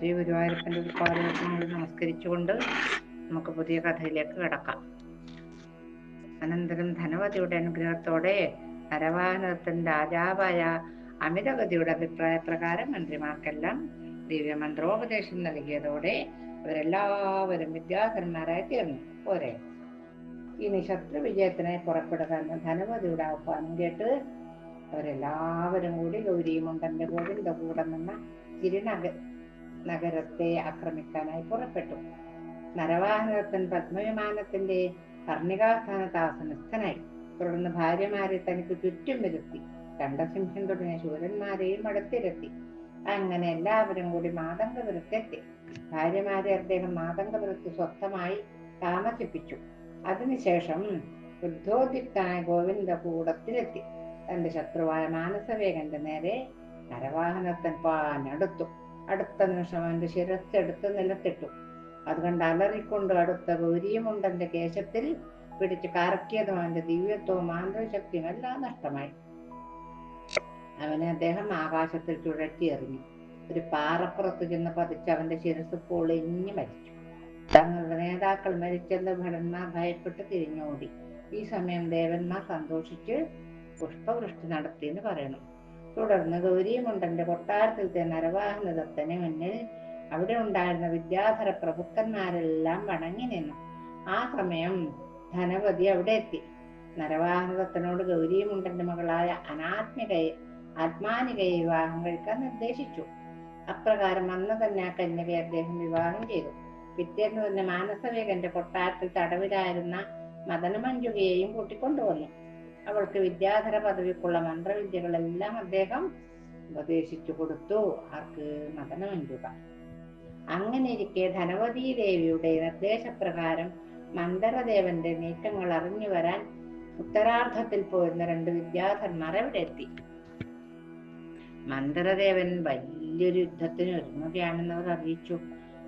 ശ്രീ ഗുരുവായൂരപ്പന്റെ പാദങ്ങൾ നമസ്കരിച്ചുകൊണ്ട് നമുക്ക് പുതിയ കഥയിലേക്ക് കിടക്കാം. അനന്തരം ധനവതിയുടെ അനുഗ്രഹത്തോടെ നരവാഹനത്തിൻ രാജാവായ അമിതഗതിയുടെ അഭിപ്രായ പ്രകാരം മന്ത്രിമാർക്കെല്ലാം ദിവ്യമന്ത്രോപദേശം നൽകിയതോടെ അവരെല്ലാവരും വിദ്യാധരന്മാരായി തീർന്നു. പോരെ. ഇനി ശത്രു വിജയത്തിനായി പുറപ്പെടുക ധനവതിയുടെ ആഹ്വാനം കേട്ട് അവരെല്ലാവരും കൂടി ഗൗരിമുണ്ടന്റെ ഗോവിന്ദകൂടം എന്ന തിരുനഗ നഗരത്തെ ആക്രമിക്കാനായി പുറപ്പെട്ടു. നരവാഹനത്തൻ പത്മവിമാനത്തിന്റെ കർണികാസ്ഥാനത്ത് ആസനസ്ഥനായി തുടർന്ന് ഭാര്യമാരെ തനിക്ക് ചുറ്റും വരുത്തി. കണ്ടസിംഹൻ തുടങ്ങിയ ശൂരന്മാരെയും അടുത്തിരുത്തി. അങ്ങനെ എല്ലാവരും കൂടി മാതങ്കപുരത്തെത്തി ഭാര്യമാരെ അദ്ദേഹം മാതങ്കപുരത്ത് സ്വസ്ഥമായി താമസിപ്പിച്ചു. അതിനുശേഷം ബുദ്ധോദിത്തായ ഗോവിന്ദ കൂടത്തിലെത്തി തന്റെ ശത്രുവായ മാനസവേഗന്റെ നേരെ നരവാഹനത്തൻ പാഞ്ഞടുത്തു. അടുത്ത നിമിഷം അവന്റെ ശിരത്തെടുത്ത് നിലത്തിട്ടു. അതുകൊണ്ട് അലറിക്കൊണ്ട് അടുത്ത ഗൗരിയുമുണ്ടന്റെ കേശത്തിൽ പിടിച്ച് കറക്കിയതും അവന്റെ ദിവ്യത്വവും മാന്ത്രശക്തിയും എല്ലാം നഷ്ടമായി. അവനെ അദ്ദേഹം ആകാശത്തിൽ ചുഴറ്റി എറിഞ്ഞു. ഒരു പാറപ്പുറത്ത് ചെന്ന് പതിച്ച് അവന്റെ ശിരസ് പൊളിഞ്ഞു മരിച്ചു. തങ്ങളുടെ നേതാക്കൾ മരിച്ചെന്ന് ഭടന്മാർ ഭയപ്പെട്ട് തിരിഞ്ഞോടി. ഈ സമയം ദേവന്മാർ സന്തോഷിച്ച് പുഷ്പവൃഷ്ടി നടത്തി എന്ന് പറയണം. തുടർന്ന് ഗൗരിമുണ്ടന്റെ കൊട്ടാരത്തിലത്തെ നരവാഹനദത്തന് മുന്നിൽ അവിടെ ഉണ്ടായിരുന്ന വിദ്യാധര പ്രഭുക്കന്മാരെല്ലാം വണങ്ങി നിന്നു. ആ സമയം ധനപതി അവിടെ എത്തി. നരവാഹനദത്തനോട് ഗൗരിമുണ്ടന്റെ മകളായ അനാത്മികയെ ആത്മാനികയെ വിവാഹം കഴിക്കാൻ നിർദ്ദേശിച്ചു. അപ്രകാരം അന്ന് തന്നെ ആ കന്യകയെ അദ്ദേഹം വിവാഹം ചെയ്തു. പിറ്റേന്ന് തന്നെ മാനസവേഗന്റെ കൊട്ടാരത്തിൽ തടവിലായിരുന്ന മദനമഞ്ജുകയെയും കൂട്ടിക്കൊണ്ടുവന്നു. അവൾക്ക് വിദ്യാധര പദവിക്കുള്ള മന്ത്രവിദ്യകളെല്ലാം അദ്ദേഹം ഉപദേശിച്ചു കൊടുത്തു. ആർക്ക് മദനമഞ്ജുക. അങ്ങനെ ഇരിക്കെ ധനവതി ദേവിയുടെ നിർദ്ദേശപ്രകാരം മന്ദരദേവന്റെ നീക്കങ്ങൾ അറിഞ്ഞു വരാൻ ഉത്തരാർദ്ധത്തിൽ പോയിരുന്ന രണ്ട് വിദ്യാധന്മാർ അവിടെ എത്തി. മന്ദരദേവൻ വലിയൊരു യുദ്ധത്തിന് ഒരുങ്ങുകയാണെന്ന് അവർ അറിയിച്ചു.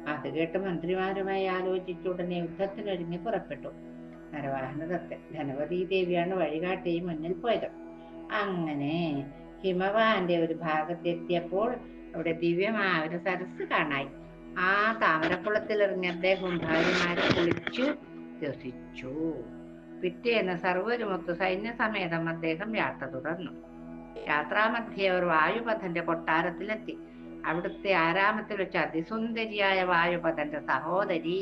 അത് കേട്ട് മന്ത്രിമാരുമായി ആലോചിച്ച് ഉടനെ യുദ്ധത്തിനൊരുങ്ങി പുറപ്പെട്ടു. നരവാഹനദത്തൻ ധനവതി ദേവിയാണ് വഴികാട്ടി മുന്നിൽ പോയത്. അങ്ങനെ ഹിമവാന്റെ ഒരു ഭാഗത്തെത്തിയപ്പോൾ അവിടെ ദിവ്യമായ ഒരു സരസ് കാണായി. ആ താമരക്കുളത്തിൽ ഇറങ്ങി അദ്ദേഹം ഭാര്യമാരെ കുളിച്ചു രസിച്ചു പിറ്റേന്ന് സർവരുമൊത്ത് സൈന്യസമേതം അദ്ദേഹം യാത്ര തുടർന്നു. യാത്രാമധ്യേ അവർ വായുപഥന്റെ കൊട്ടാരത്തിലെത്തി. അവിടുത്തെ ആരാമത്തിൽ വെച്ച് അതിസുന്ദരിയായ വായുപഥന്റെ സഹോദരി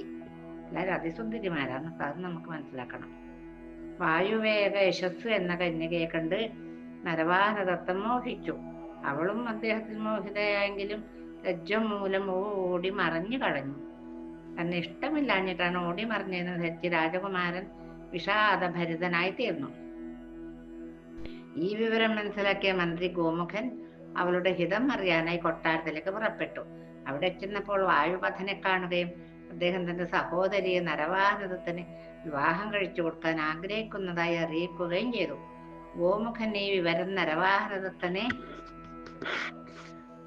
എല്ലാവരും അതിസുന്ദരിമാരാണ് അത് നമുക്ക് മനസ്സിലാക്കണം. വായുവേഗ യശസ് എന്ന കന്യകയെ കണ്ട് നരവാനദത്തം മോഹിച്ചു. അവളും അദ്ദേഹത്തിൽ മോഹിതയായെങ്കിലും ലജ്ജ മൂലം ഓടി മറഞ്ഞു കളഞ്ഞു തന്നെ ഇഷ്ടമില്ലാഞ്ഞിട്ടാണ് ഓടി മറിഞ്ഞതെന്ന് ധരിച്ച് രാജകുമാരൻ വിഷാദഭരിതനായി തീർന്നു. ഈ വിവരം മനസ്സിലാക്കിയ മന്ത്രി ഗോമുഖൻ അവളുടെ ഹിതം അറിയാനായി കൊട്ടാരത്തിലേക്ക് പുറപ്പെട്ടു. അവിടെ ചെന്നപ്പോൾ വായുപഥനെ കാണുകയും അദ്ദേഹം തന്റെ സഹോദരിയെ നരവാഹനത്തിന് വിവാഹം കഴിച്ചു കൊടുക്കാൻ ആഗ്രഹിക്കുന്നതായി അറിയിക്കുകയും ചെയ്തു. ഗോമുഖൻ ഈ വിവരം നരവാഹനദത്തനെ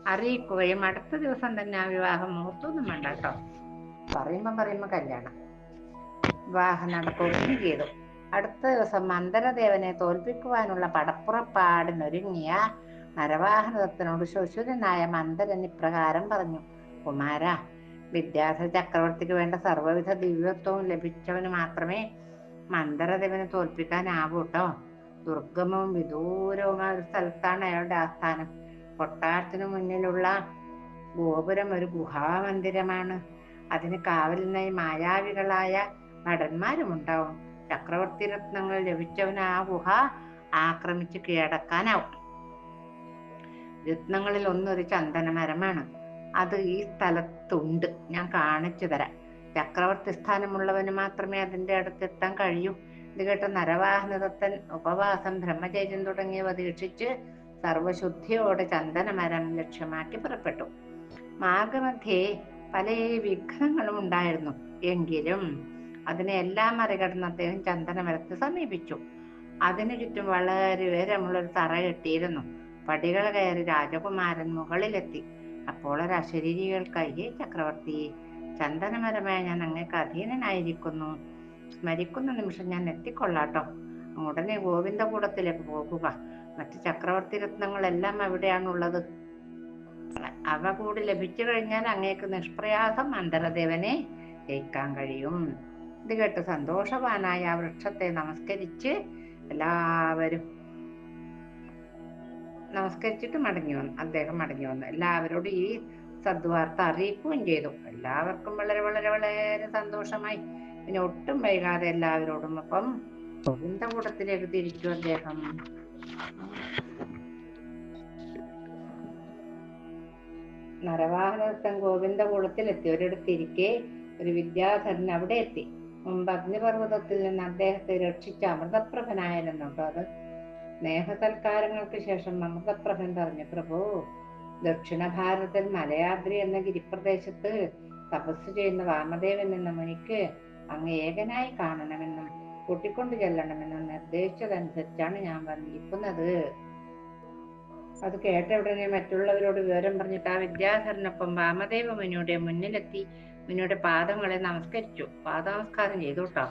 അറിയിക്കുകയും അടുത്ത ദിവസം തന്നെ ആ വിവാഹം മുഹൂർത്തൊന്നും വേണ്ട കേട്ടോ. പറയുമ്പോ പറയുമ്പോ കല്യാണം. വിവാഹം നടക്കുകയും ചെയ്തു. അടുത്ത ദിവസം മന്ദരദേവനെ തോൽപ്പിക്കുവാനുള്ള പടപ്പുറപ്പാടിനൊരുങ്ങിയ നരവാഹനദത്തനോട് ശുശുരനായ മന്ദരൻ ഇപ്രകാരം പറഞ്ഞു കുമാര വിദ്യാധര ചക്രവർത്തിക്ക് വേണ്ട സർവവിധ ദിവ്യത്വവും ലഭിച്ചവന് മാത്രമേ മന്ദരദേവനെ തോൽപ്പിക്കാനാവൂ കേട്ടോ ദുർഗമവും വിദൂരവുമായ ഒരു സ്ഥലത്താണ് അയാളുടെ ആസ്ഥാനം. കൊട്ടാരത്തിനു മുന്നിലുള്ള ഗോപുരം ഒരു ഗുഹാമന്ദിരമാണ്. അതിന് കാവലിനായി മായാവികളായ നടന്മാരും ഉണ്ടാവും. ചക്രവർത്തി രത്നങ്ങൾ ലഭിച്ചവന് ആ ഗുഹ ആക്രമിച്ച് കീഴടക്കാനാവും. രത്നങ്ങളിൽ ഒന്നൊരു ചന്ദനമരമാണ്. അത് ഈ സ്ഥലത്തുണ്ട്. ഞാൻ കാണിച്ചു തരാം. ചക്രവർത്തി സ്ഥാനമുള്ളവന് മാത്രമേ അതിന്റെ അടുത്തെത്താൻ കഴിയൂ. ഇത് കേട്ട നരവാഹനദത്തൻ ഉപവാസം ബ്രഹ്മചര്യം തുടങ്ങിയവ ദീക്ഷിച്ച് സർവശുദ്ധിയോടെ ചന്ദനമരം ലക്ഷ്യമാക്കി പുറപ്പെട്ടു. മാർഗമധ്യേ പല വിഘ്നങ്ങളും ഉണ്ടായിരുന്നു. എങ്കിലും അതിനെ എല്ലാം മറികടന്ന് അദ്ദേഹം ചന്ദനമരത്തെ സമീപിച്ചു. അതിനു ചുറ്റും വളരെ ഉയരമുള്ളൊരു തറ കെട്ടിയിരുന്നു. പടികൾ കയറി രാജകുമാരൻ മുകളിലെത്തി. അപ്പോൾ ഒരു അശരീരികൾക്കായി ചക്രവർത്തി. ചന്ദനമരമായ ഞാൻ അങ്ങേക്ക് അധീനനായിരിക്കുന്നു. സ്മരിക്കുന്ന നിമിഷം ഞാൻ എത്തിക്കൊള്ളാട്ടോ. ഉടനെ ഗോവിന്ദകൂടത്തിലേക്ക് പോകുക. മറ്റ് ചക്രവർത്തി രത്നങ്ങളെല്ലാം അവിടെയാണുള്ളത്. അവ കൂടി ലഭിച്ചു കഴിഞ്ഞാൽ അങ്ങേക്ക് നിഷ്പ്രയാസം അന്തരദേവനെ ജയിക്കാൻ കഴിയും. ഇത് കേട്ട് സന്തോഷവാനായ ആ വൃക്ഷത്തെ നമസ്കരിച്ച് എല്ലാവരും നമസ്കരിച്ചിട്ട് മടങ്ങി വന്നു അദ്ദേഹം മടങ്ങി വന്നു. എല്ലാവരോടും ഈ സദ്വാർത്ത അറിയിക്കുകയും ചെയ്തു. എല്ലാവർക്കും വളരെ വളരെ വളരെ സന്തോഷമായി. പിന്നെ ഒട്ടും വൈകാതെ എല്ലാവരോടും അപ്പം ഗോവിന്ദകൂടത്തിലേക്ക് തിരിച്ചു അദ്ദേഹം? നരവാഹനത്തൻ ഗോവിന്ദകൂടത്തിലെത്തി ഒരിടത്തിരിക്കെ ഒരു വിദ്യാധരൻ അവിടെ എത്തി. മുമ്പ് അഗ്നിപർവതത്തിൽ നിന്ന് അദ്ദേഹത്തെ രക്ഷിച്ച അമൃതപ്രഭനായിരുന്നു. കേട്ടോ അത് സ്നേഹസൽക്കാരങ്ങൾക്ക് ശേഷം അമൃതപ്രഭൻ പറഞ്ഞു പ്രഭു ദക്ഷിണ ഭാരതത്തിൽ മലയാദ്രി എന്ന ഗിരിപ്രദേശത്ത് തപസ് ചെയ്യുന്ന വാമദേവൻ എന്ന മുനിക്ക് അങ്ങ് ഏകനായി കാണണമെന്നും കൂട്ടിക്കൊണ്ടു ചെല്ലണമെന്നും നിർദ്ദേശിച്ചതനുസരിച്ചാണ് ഞാൻ വന്നിരിക്കുന്നത്. അത് കേട്ട ഉടനെ മറ്റുള്ളവരോട് വിവരം പറഞ്ഞിട്ട് ആ വിദ്യാധരനൊപ്പം വാമദേവ മുനിയുടെ മുന്നിലെത്തി മുനിയുടെ പാദങ്ങളെ നമസ്കരിച്ചു. പാദനമസ്കാരം ചെയ്തു കേട്ടോ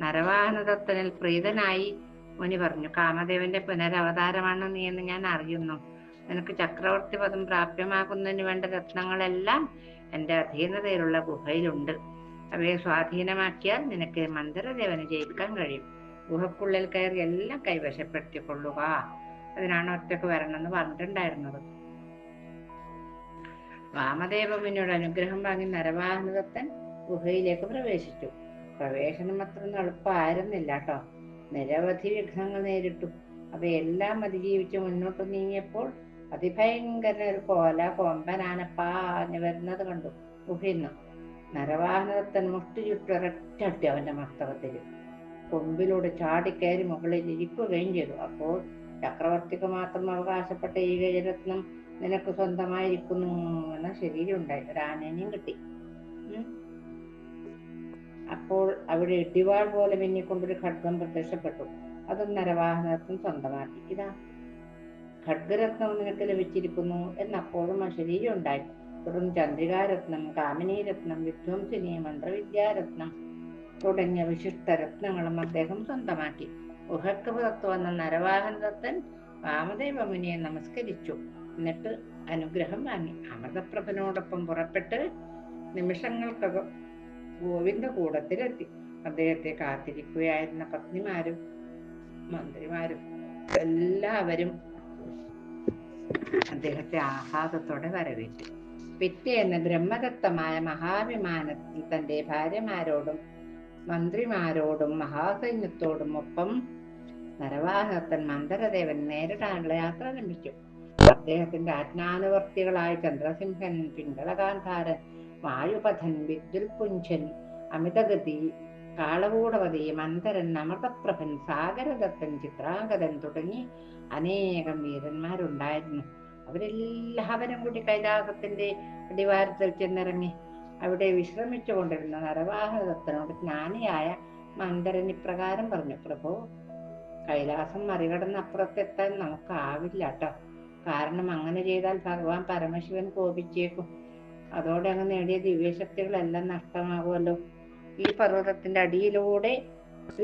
നരവാഹനദത്തനിൽ പ്രീതനായി. മുനി പറഞ്ഞു കാമദേവന്റെ പുനരവതാരമാണ് നീ എന്ന് ഞാൻ അറിയുന്നു. നിനക്ക് ചക്രവർത്തി പദം പ്രാപ്യമാകുന്നതിന് വേണ്ട രത്നങ്ങളെല്ലാം എന്റെ അധീനതയിലുള്ള ഗുഹയിലുണ്ട്. അവയെ സ്വാധീനമാക്കിയാൽ നിനക്ക് മന്ദരദേവനെ ജയിക്കാൻ കഴിയും. ഗുഹക്കുള്ളിൽ കയറി എല്ലാം കൈവശപ്പെടുത്തിക്കൊള്ളുക. അതിനാണ് ഒറ്റയ്ക്ക് വരണമെന്ന് പറഞ്ഞിട്ടുണ്ടായിരുന്നത്. വാമദേവ മുന്നോട് അനുഗ്രഹം വാങ്ങി നരവാഹനതത്തൻ ഗുഹയിലേക്ക് പ്രവേശിച്ചു. പ്രവേശനം അത്ര എളുപ്പമായിരുന്നില്ല കേട്ടോ നിരവധി വിഘ്നങ്ങൾ നേരിട്ടു. അവയെല്ലാം അതിജീവിച്ച് മുന്നോട്ട് നീങ്ങിയപ്പോൾ അതിഭയങ്കര ഒരു കോല കൊമ്പനാനപ്പാഞ്ഞു വരുന്നത് കണ്ടു. ഗുഹയിന്ന് നരവാഹനദത്തൻ മുഷ്ടി ചുറ്റൊരൊറ്റട്ടി അവന്റെ മസ്തകത്തിൽ. കൊമ്പിലൂടെ ചാടിക്കയറി മുകളിൽ ഇരിക്കുകയും ചെയ്തു. അപ്പോൾ ചക്രവർത്തിക്ക് മാത്രം അവകാശപ്പെട്ട ഈ ഗജരത്നം നിനക്ക് സ്വന്തമായിരിക്കുന്നു എന്ന ശരീരം ഉണ്ടായി. ഒരു ആനേനെയും കിട്ടി. അപ്പോൾ അവിടെ ഇടിവാൾ പോലെ മിന്നിക്കൊണ്ടൊരു ഖഡ്ഗം പ്രത്യക്ഷപ്പെട്ടു. അതും നരവാഹനത്തും സ്വന്തമാക്കി. ഇതാ ഖഡ്ഗരത്നം നിനക്ക് ലഭിച്ചിരിക്കുന്നു എന്നപ്പോഴും ആ ശരീരം ഉണ്ടായി തുടർന്ന് ചന്ദ്രികാരത്നം കാമിനീരത്നം വിധ്വംസിനി മന്ത്രവിദ്യാരത്നം തുടങ്ങിയ വിശിഷ്ട രത്നങ്ങളും അദ്ദേഹം സ്വന്തമാക്കി. ഗുഹക്ക് പുറത്തു വന്ന നരവാഹനദത്തൻ വാമദേവ മുനിയെ നമസ്കരിച്ചു. എന്നിട്ട് അനുഗ്രഹം വാങ്ങി. അമൃതപ്രഭനോടൊപ്പം പുറപ്പെട്ട് നിമിഷങ്ങൾക്കകം ഗോവിന്ദ കൂടത്തിലെത്തി. അദ്ദേഹത്തെ കാത്തിരിക്കുകയായിരുന്ന പത്നിമാരും മന്ത്രിമാരും എല്ലാവരും അദ്ദേഹത്തെ ആഹ്ലാദത്തോടെ വരവേറ്റു. പിറ്റേന്ന് ബ്രഹ്മദത്തമായ മഹാവിമാനത്തിൽ തന്റെ ഭാര്യമാരോടും മന്ത്രിമാരോടും മഹാസൈന്യത്തോടും ഒപ്പം നരവാഹത്തൻ മന്ദരദേവൻ നേരിടാനുള്ള യാത്ര ആരംഭിച്ചു. അദ്ദേഹത്തിന്റെ ആജ്ഞാനുവർത്തികളായ ചന്ദ്രസിംഹൻ പിങ്കളകാന്ധാരൻ വായുപഥൻ വിദ്യുൽപുഞ്ചൻ അമിതഗതി കാളകൂടവതി മന്ദരൻ അമൃതപ്രഭൻ സാഗരദത്തൻ ചിത്രാംഗതൻ തുടങ്ങി അനേകം വീരന്മാരുണ്ടായിരുന്നു. അവരെല്ലാവരും കൂടി കൈലാസത്തിന്റെ അടിവാരത്തിൽ ചെന്നിറങ്ങി. അവിടെ വിശ്രമിച്ചു കൊണ്ടിരുന്ന നരവാഹകത്തിനോട് ജ്ഞാനിയായ മന്ദരൻ ഇപ്രകാരം പറഞ്ഞു പ്രഭു കൈലാസം മറികടന്ന് അപ്പുറത്തെത്താൻ നമുക്കാവില്ല കേട്ടോ കാരണം അങ്ങനെ ചെയ്താൽ ഭഗവാൻ പരമശിവൻ കോപിച്ചേക്കും. അതോടെ അങ്ങ് നേടിയ ദിവ്യശക്തികളെല്ലാം നഷ്ടമാകുമല്ലോ. ഈ പർവതത്തിന്റെ അടിയിലൂടെ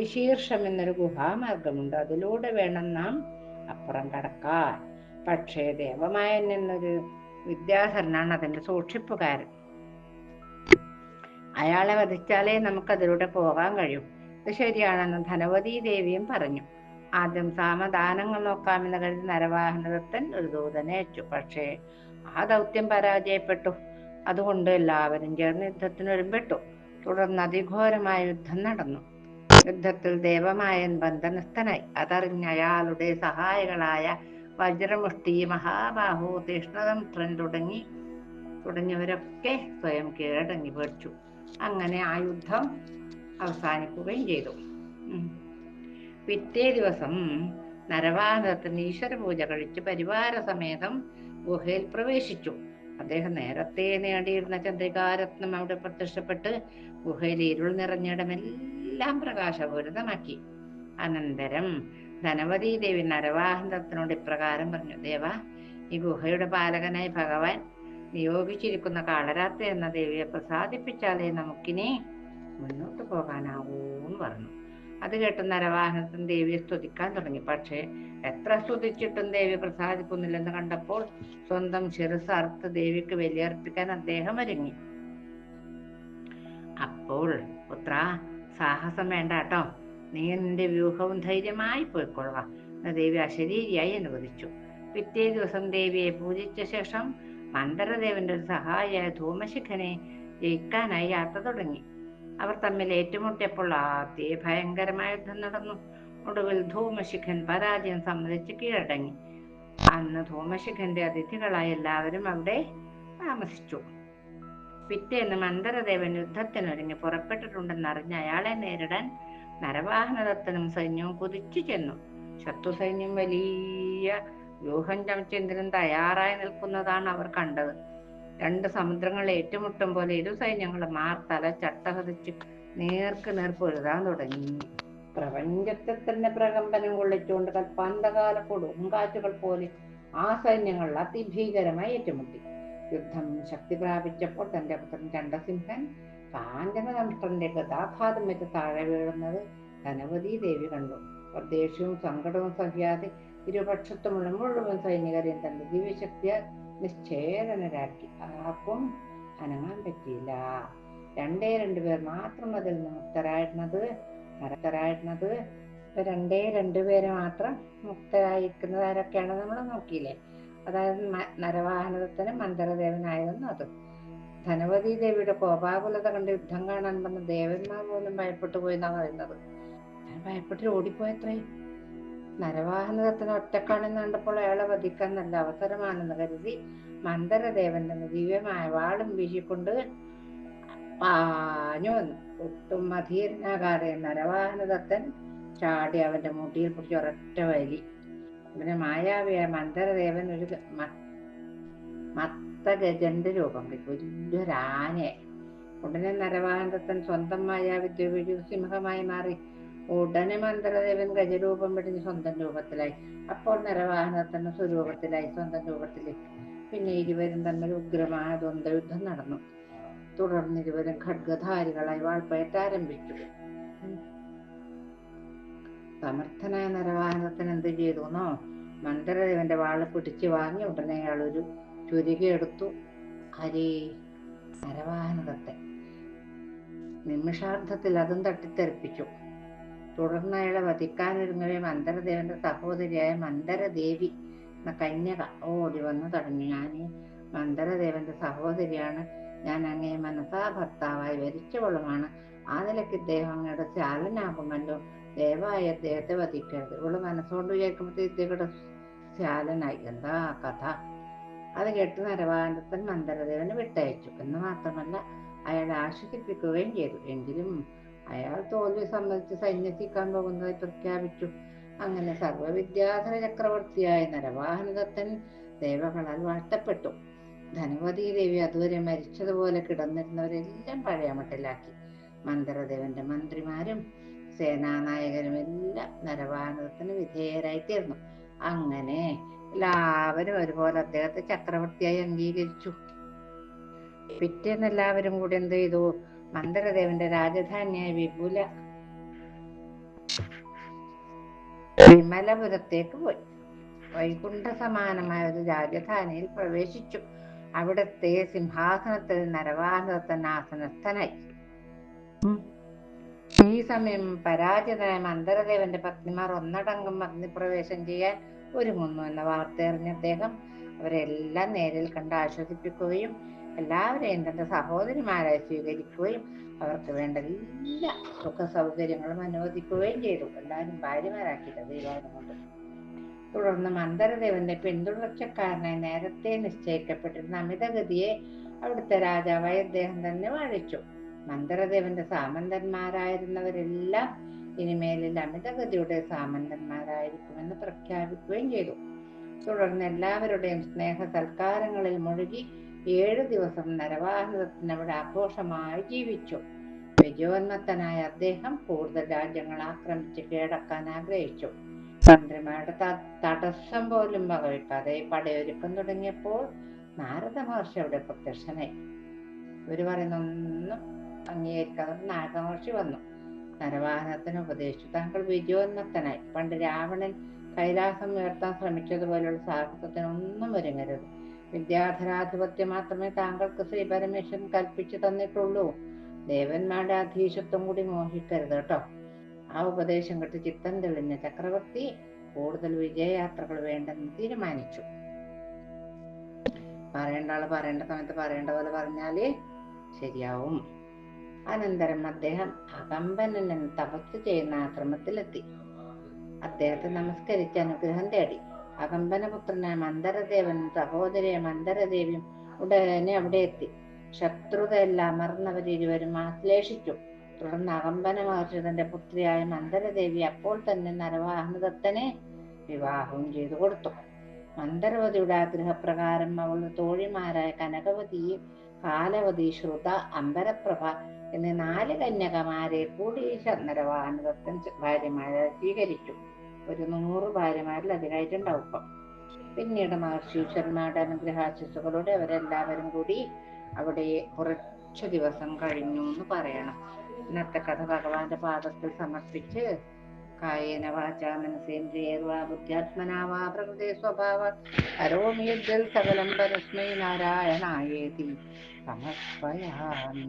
ഋഷീർഷം എന്നൊരു ഗുഹാമാർഗമുണ്ട്. അതിലൂടെ വേണം നാം അപ്പുറം കടക്കാൻ. പക്ഷേ ദേവമായൻ എന്നൊരു വിദ്യാധരനാണ് അതിന്റെ സൂക്ഷിപ്പുകാരൻ. അയാളെ വധിച്ചാലേ നമുക്ക് അതിലൂടെ പോകാൻ കഴിയും. ഇത് ശരിയാണെന്ന് ധനവതി ദേവിയും പറഞ്ഞു. ആദ്യം സാമദാനങ്ങൾ നോക്കാമെന്ന് കരുതി നരവാഹനദത്തൻ ഒരു ദൂതനെ അയച്ചു. പക്ഷേ ആ ദൗത്യം പരാജയപ്പെട്ടു. അതുകൊണ്ട് എല്ലാവരും ചേർന്ന് യുദ്ധത്തിന് ഒരുമ്പെട്ടു. തുടർന്ന് അതിഘോരമായ യുദ്ധം നടന്നു. യുദ്ധത്തിൽ ദേവമായൻ ബന്ധനസ്ഥനായി. അതറിഞ്ഞ അയാളുടെ സഹായികളായ വജ്രമുഷ്ടി മഹാബാഹു തീഷ്ണതന്ത്രൻ തുടങ്ങി തുടങ്ങിയവരൊക്കെ സ്വയം കീഴടങ്ങി പേടിച്ചു. അങ്ങനെ ആ യുദ്ധം അവസാനിക്കുകയും ചെയ്തു. പിറ്റേ ദിവസം നരവാഹനത്തിന് ഈശ്വര പൂജ കഴിച്ച് പരിവാര സമേതം ഗുഹയിൽ പ്രവേശിച്ചു. അദ്ദേഹം നേരത്തെ നേടിയിരുന്ന ചന്ദ്രികാരത്നം അവിടെ പ്രത്യക്ഷപ്പെട്ട് ഗുഹയിലെ ഇരുൾ നിറഞ്ഞിടമെല്ലാം പ്രകാശപൂരിതമാക്കി. അനന്തരം ധനവതി ദേവി നരവാഹനത്തിനോട് ഇപ്രകാരം പറഞ്ഞു ദേവ ഈ ഗുഹയുടെ പാലകനായി ഭഗവാൻ നിയോഗിച്ചിരിക്കുന്ന കാളരാത്രി എന്ന ദേവിയെ പ്രസാദിപ്പിച്ചാലേ നമുക്കിനി മുന്നോട്ട് പോകാനാവൂ എന്ന് പറഞ്ഞു. അത് കേട്ട് നരവാഹനത്തിൽ ദേവിയെ സ്തുതിക്കാൻ തുടങ്ങി. പക്ഷേ എത്ര സ്തുതിച്ചിട്ടും ദേവി പ്രസാദിക്കുന്നില്ലെന്ന് കണ്ടപ്പോൾ സ്വന്തം ശിരസ് അർത്ഥ ദേവിക്ക് ബലിയർപ്പിക്കാൻ അദ്ദേഹം ഒരുങ്ങി. അപ്പോൾ പുത്ര സാഹസം വേണ്ട കേട്ടോ. നീ നിന്റെ വ്യൂഹവും ധൈര്യമായി പോയിക്കൊള്ളുക ദേവി അശരീരിയായി അനുവദിച്ചു. പിറ്റേ ദിവസം ദേവിയെ പൂജിച്ച ശേഷം മന്ദരദേവന്റെ സഹായിയായ ധൂമശിഖനെ ജയിക്കാനായി യാത്ര തുടങ്ങി. അവർ തമ്മിൽ ഏറ്റുമുട്ടിയപ്പോൾ ആദ്യ ഭയങ്കരമായ യുദ്ധം നടന്നു. ഒടുവിൽ ധൂമശിഖൻ പരാജയം സമ്മതിച്ച് കീഴടങ്ങി. അന്ന് ധൂമശിഖന്റെ അതിഥികളായി എല്ലാവരും അവിടെ താമസിച്ചു. പിറ്റേന്ന് മന്ദരദേവൻ യുദ്ധത്തിനൊരുങ്ങി പുറപ്പെട്ടിട്ടുണ്ടെന്ന് അറിഞ്ഞ അയാളെ നേരിടാൻ നരവാഹനദത്തനും സൈന്യവും കുതിച്ചു ചെന്നു. ശത്രു സൈന്യം വലിയ വ്യൂഹം ചമച്ചെന്തിനും തയ്യാറായി നിൽക്കുന്നതാണ് അവർ കണ്ടത്. രണ്ട് സമുദ്രങ്ങൾ ഏറ്റുമുട്ടും പോലെ ഇരു സൈന്യങ്ങളും മാർത്തല ചട്ടഹതിച്ച് നേർക്ക് നേർ പൊരുതാൻ തുടങ്ങി. പ്രപഞ്ചത്തെ തന്നെ പ്രകമ്പനം കൊള്ളിച്ചുകൊണ്ട് കൽപ്പാന്തകാല കൊടുങ്കാറ്റുകൾ പോലെ ആ സൈന്യങ്ങൾ അതിഭീകരമായി ഏറ്റുമുട്ടി. യുദ്ധം ശക്തി പ്രാപിച്ചപ്പോൾ തന്റെ പുത്രൻ ചണ്ടസിംഹൻ കാഞ്ചനതന്ത്രന്റെ ഗതാഘാതം വെച്ച് താഴെ വീഴുന്നത് ധനവതി ദേവി കണ്ടു. പ്രദേശവും സങ്കടവും സഹിയാതെ ഇരുപക്ഷത്തുമുള്ള മുഴുവൻ സൈനികരെയും തന്റെ ദിവ്യശക്തിയാൽ നിശ്ചേതനരാക്കി ആർക്കും അനങ്ങാൻ പറ്റിയില്ല. രണ്ടേ പേർ മാത്രം അതിൽ മുക്തരായിരുന്നത് മുക്തരായിരുന്നത് ഇപ്പൊ രണ്ടേ പേര് മാത്രം മുക്തരായിരിക്കുന്നത് ആരൊക്കെയാണ് നമ്മൾ നോക്കിയില്ലേ? അതായത് നരവാഹനത്തിന് മന്ദരദേവനായിരുന്നു അത്. ധനവതി ദേവിയുടെ കോപാകുലത കണ്ട് യുദ്ധം കാണാൻ വന്ന ദേവന്മാർ പോലും ഭയപ്പെട്ടു പോയി എന്നാണ് പറയുന്നത്. ഭയപ്പെട്ട് ഓടിപ്പോയത്രേ. നരവാഹനത്തിന് ഒറ്റക്കാണെന്ന് കണ്ടപ്പോൾ അയാളെ വധിക്കാൻ നല്ല അവസരമാണെന്ന് കരുതി മന്ദരദേവന്റെ ദിവ്യമായ വാളും വീശിക്കൊണ്ട് പാഞ്ഞു വന്നു. ഒട്ടും അധീരനാകാതെ നരവാഹനദത്തൻ ചാടി അവന്റെ മുടിയിൽ പിടിച്ച് ഒരൊറ്റ വലി പിന്നെ മായാവിയായ മന്ദരദേവൻ ഒരു മത്ത ഗജന്റെ മത്തഗജന്റെ രൂപം കിട്ടി വലിയൊരാനയെ ഉടനെ നരവാഹനദത്തൻ സ്വന്തം മായാവിദ്യ വഴി സിംഹമായി മാറി. ഉടനെ മന്ത്രദേവൻ ഗജരൂപം വെടിഞ്ഞ് സ്വന്തം രൂപത്തിലായി. അപ്പോൾ നരവാഹനത്തിന്റെ സ്വരൂപത്തിലായി സ്വന്തം രൂപത്തിലേക്ക്. പിന്നെ ഇരുവരും തമ്മിൽ ഉഗ്രമായ ദ്വന്ദ്വയുദ്ധം നടന്നു. തുടർന്ന് ഇരുവരും ഖഡ്ഗധാരികളായി വാൾപ്പയറ്റ് ആരംഭിച്ചു. സമർത്ഥനായ നരവാഹനത്തിന് എന്ത് ചെയ്തു എന്നോ? മന്ദരദേവന്റെ വാൾ പിടിച്ചു വാങ്ങി ഉടനെ അയാൾ ഒരു ചുരുകിയെടുത്തു ഹരി നരവാഹനത്തെ നിമിഷാർത്ഥത്തിൽ അതും തട്ടിത്തെറിപ്പിച്ചു. തുടർന്ന് അയാളെ വധിക്കാനൊരുങ്ങവേ മന്ദരദേവന്റെ സഹോദരിയായ മന്ദരദേവി എന്ന കന്യക. ഓടി വന്നു തടഞ്ഞു ഞാൻ മന്ദരദേവന്റെ സഹോദരിയാണ്. ഞാൻ അങ്ങേ മനസാ ഭർത്താവായി വരിച്ചവളുമാണ് ആ നിലയ്ക്ക് ഇദ്ദേഹം അങ്ങയുടെ ശാലനാകുമല്ലോ ദയവായി അദ്ദേഹത്തെ വധിക്കരുത്. ഇവൾ മനസ്സുകൊണ്ട് ഇദ്ദേഹത്തെ ശാലനായി. എന്താ കഥ? അത് കേട്ട് നരവാനന്ദത്തൻ മന്ദരദേവനെ വിട്ടയച്ചു. എന്ന് മാത്രമല്ല അയാളെ ആശ്വസിപ്പിക്കുകയും ചെയ്തു. എങ്കിലും അയാൾ തോൽവി സമ്മതിച്ച് സന്യസിക്കാൻ പോകുന്നതായി പ്രഖ്യാപിച്ചു. അങ്ങനെ സർവവിദ്യാധര ചക്രവർത്തിയായ നരവാഹനദത്തൻ ദേവകളാൽ വാഴ്ത്തപ്പെട്ടു. ധനവതി ദേവി അതുവരെ മരിച്ചതുപോലെ കിടന്നിരുന്നവരെല്ലാം പഴയ മട്ടിലാക്കി. മന്ദരദേവന്റെ മന്ത്രിമാരും സേനാനായകരും എല്ലാം നരവാനത്തിന് വിധേയരായി തീർന്നു അങ്ങനെ എല്ലാവരും ഒരുപോലെ അദ്ദേഹത്തെ ചക്രവർത്തിയായി അംഗീകരിച്ചു. പിറ്റേന്ന് എല്ലാവരും കൂടി എന്ത് ചെയ്തു? മന്ദരദേവന്റെ രാജധാനിയായ വിപുല വിമലപുരത്തേക്ക് പോയി. വൈകുണ്ഠ സമാനമായ ഒരു രാജധാനിയിൽ പ്രവേശിച്ചു. അവിടത്തെ സിംഹാസനത്തിൽ ആസനസ്ഥനായി ഈ സമയം പരാജിതനായ മന്ദരദേവന്റെ പത്നിമാർ ഒന്നടങ്കം അഗ്നിപ്രവേശം ചെയ്യാൻ ഒരുങ്ങുന്നു എന്ന വാർത്തയറിഞ്ഞ അദ്ദേഹം അവരെല്ലാം നേരിൽ കണ്ട് ആശ്വസിപ്പിക്കുകയും എല്ലാവരെയും തന്റെ സഹോദരിമാരായി സ്വീകരിക്കുകയും അവർക്ക് വേണ്ട എല്ലാ സുഖ സൗകര്യങ്ങളും അനുവദിക്കുകയും ചെയ്തു. എല്ലാവരും ഭാര്യമാരാക്കിയിട്ട് ദൈവാനം കൊണ്ട്. തുടർന്ന് മന്ദരദേവന്റെ പിന്തുടർച്ചക്കാരനായി നേരത്തെ നിശ്ചയിക്കപ്പെട്ടിരുന്ന അമിതഗതിയെ അവിടുത്തെ രാജാവായി അദ്ദേഹം തന്നെ വാഴിച്ചു. മന്ദരദേവന്റെ സാമന്തന്മാരായിരുന്നവരെല്ലാം ഇനിമേലിൽ അമിതഗതിയുടെ സാമന്തന്മാരായിരിക്കുമെന്ന് പ്രഖ്യാപിക്കുകയും ചെയ്തു. തുടർന്ന് എല്ലാവരുടെയും സ്നേഹ സൽക്കാരങ്ങളിൽ മുഴുകി ഏഴു ദിവസം നരവാഹനത്തിന് അവിടെ ആഘോഷമായി ജീവിച്ചു. വിജയോന്മത്തനായ അദ്ദേഹം കൂടുതൽ രാജ്യങ്ങൾ ആക്രമിച്ച് കീഴടക്കാൻ ആഗ്രഹിച്ചു. തന്ത്രിമാരുടെ തടസ്സം പോലും വകവയ്ക്കാതെ പടയൊരുക്കം തുടങ്ങിയപ്പോൾ നാരദ മഹർഷി അവിടെ പ്രത്യക്ഷനായി. ഇവർ പറയുന്ന ഒന്നും അംഗീകരിക്കാതെ നാരദ മഹർഷി വന്നു. നരവാഹനത്തിന് ഉപദേശിച്ചു. താങ്കൾ വിജയോന്മത്തനായി പണ്ട് രാവണൻ കൈലാസം ഉയർത്താൻ ശ്രമിച്ചതുപോലെയുള്ള സാഹസത്തിനൊന്നും ഒരുങ്ങരുത്. വിദ്യാധരാധിപത്യം മാത്രമേ താങ്കൾക്ക് ശ്രീ പരമേശ്വരൻ കൽപ്പിച്ചു തന്നിട്ടുള്ളൂ. ദേവന്മാരുടെ അധീശത്വം കൂടി മോഹിക്കരുത് കേട്ടോ. ആ ഉപദേശം കേട്ട് ചിത്തം തെളിഞ്ഞ ചക്രവർത്തി കൂടുതൽ വിജയയാത്രകൾ വേണ്ടെന്ന് തീരുമാനിച്ചു. പറയേണ്ട ആൾ പറയേണ്ട സമയത്ത് പറയേണ്ട പോലെ പറഞ്ഞാൽ ശരിയാവും. അനന്തരം അദ്ദേഹം അകമ്പനൻ എന്ന് തപസ് ചെയ്യുന്ന ആശ്രമത്തിലെത്തി. അദ്ദേഹത്തെ നമസ്കരിച്ച് അനുഗ്രഹം തേടി. അകമ്പനപുത്രനായ മന്ദരദേവൻ സഹോദരിയെ മന്ദരദേവിയും ഉടനെ അവിടെ എത്തി. ശത്രുതയെല്ലാം അമർന്നവരിരുവരും ആശ്ലേഷിച്ചു. തുടർന്ന് അകമ്പന മഹർഷി തന്റെ പുത്രിയായ മന്ദരദേവി അപ്പോൾ തന്നെ നരവാഹനദത്തനെ വിവാഹവും ചെയ്തു കൊടുത്തു. മന്ദരവതിയുടെ ആഗ്രഹപ്രകാരം അവളുടെ തോഴിമാരായ കനകവതി കാലവതി ശ്രുത അമ്പരപ്രഭ എന്നീ നാല് കന്യകമാരെ കൂടി നരവാഹനദത്തൻ ഭാര്യമാരായി സ്വീകരിച്ചു ഒരു നൂറ് ഭാര്യമാരിൽ അധികമായിട്ടുണ്ടാവും ഇപ്പം. പിന്നീട് മഹർഷി അനുഗ്രഹാശിസുകളോടെ അവരെല്ലാവരും കൂടി അവിടെ കുറച്ച് ദിവസം കഴിഞ്ഞു എന്ന് പറയണം. ഇന്നത്തെ കഥ ഭഗവാന്റെ പാദത്തിൽ സമർപ്പിച്ച് കായേന വാച മനസേന്ദ്രിയർവാ പ്രകൃതി സ്വഭാവ കരോമി സകലം പരസ്മൈ നാരായണായേതി സമർപ്പയാമി.